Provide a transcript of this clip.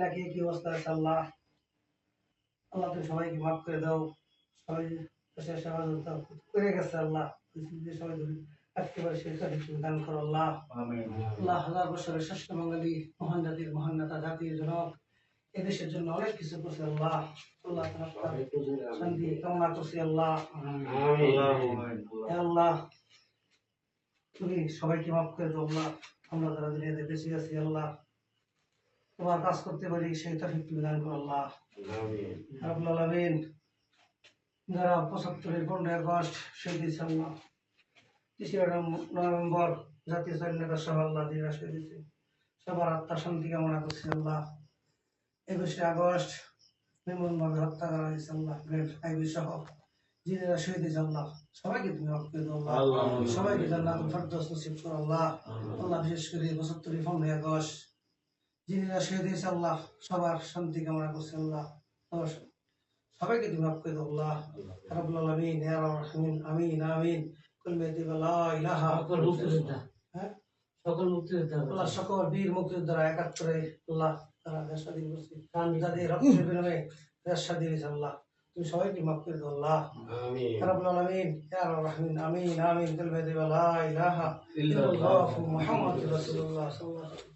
না কে কি অবস্থা আছে আল্লাহ? আল্লাহ তুমি সবাইকে মাফ করে দাও। সবাই সেবা করে গেছে আল্লাহ। সবাই ধরে আজকে পারে দান করো আল্লাহ। আল্লাহ হাজার বছরের শ্রেষ্ঠ বাঙালি মহান জাতির মহান নেতা জাতির জনক। এদেশের জন্য অনেক কিছু করছে আল্লাহ। আল্লাহ শান্তি কামনা করছি আল্লাহ। আল্লাহ তুমি সবাইকে মাফ করে দাও আল্লাহ। আমরা যারা দুনিয়াতে বেঁচে আছি আল্লাহ। তোমার কাজ করতে পারি সেই তফিক তুমি দান করো আল্লাহ। রাব্বুল আলামিন যারা পঁচাত্তরের পনেরোই আগস্ট শহীদ হয়েছে আল্লাহ তেসরা নভেম্বর জাতীয় স্বাধীনতা সভা আল্লাহ দিরা শহীদ হয়েছে। সবার আত্মার শান্তি কামনা করছি আল্লাহ। একুশে আগস্ট নির্মমভাবে হত্যা করা হয়েছে আল্লাহ গ্রেট হাইওয়ে সহ। যিনারা শহীদ হয়েছে আল্লাহ। সবাইকে তুমি দাও আল্লাহ। সবাইকে জান্নাত ফেরদৌস নসিব করো আল্লাহ। আল্লাহ বিশেষ করে পঁচাত্তরের পনেরোই আগস্ট যিনিরা শহীদ হয়েছে আল্লাহ সবার শান্তি কামনা করছে আল্লাহ। সবাইকে তুমি মাফ করে আল্লাহ। রাব্বুল আলামিন ইয়া রাহমান আমিন আমিন। কুল মে দিবা লা ইলাহা সকল মুক্তিযোদ্ধা। হ্যাঁ? সকল মুক্তিযোদ্ধা। আল্লাহ সকল বীর মুক্তিযোদ্ধারা একাত্তরে আল্লাহ তারা দেশ স্বাধীন করছে। যাদের রক্তের বিনিময়ে দেশ স্বাধীন হয়েছে আল্লাহ তুমি সবাইকে মাফ করে দাও আল্লাহ। রাব্বুল আলামিন ইয়া রাহমান আমিন আমিন। কুল লা ইলাহা ইল্লাল্লাহু। মুহাম্মাদুর রাসূলুল্লাহ সাল্লাল্লাহু আলাইহি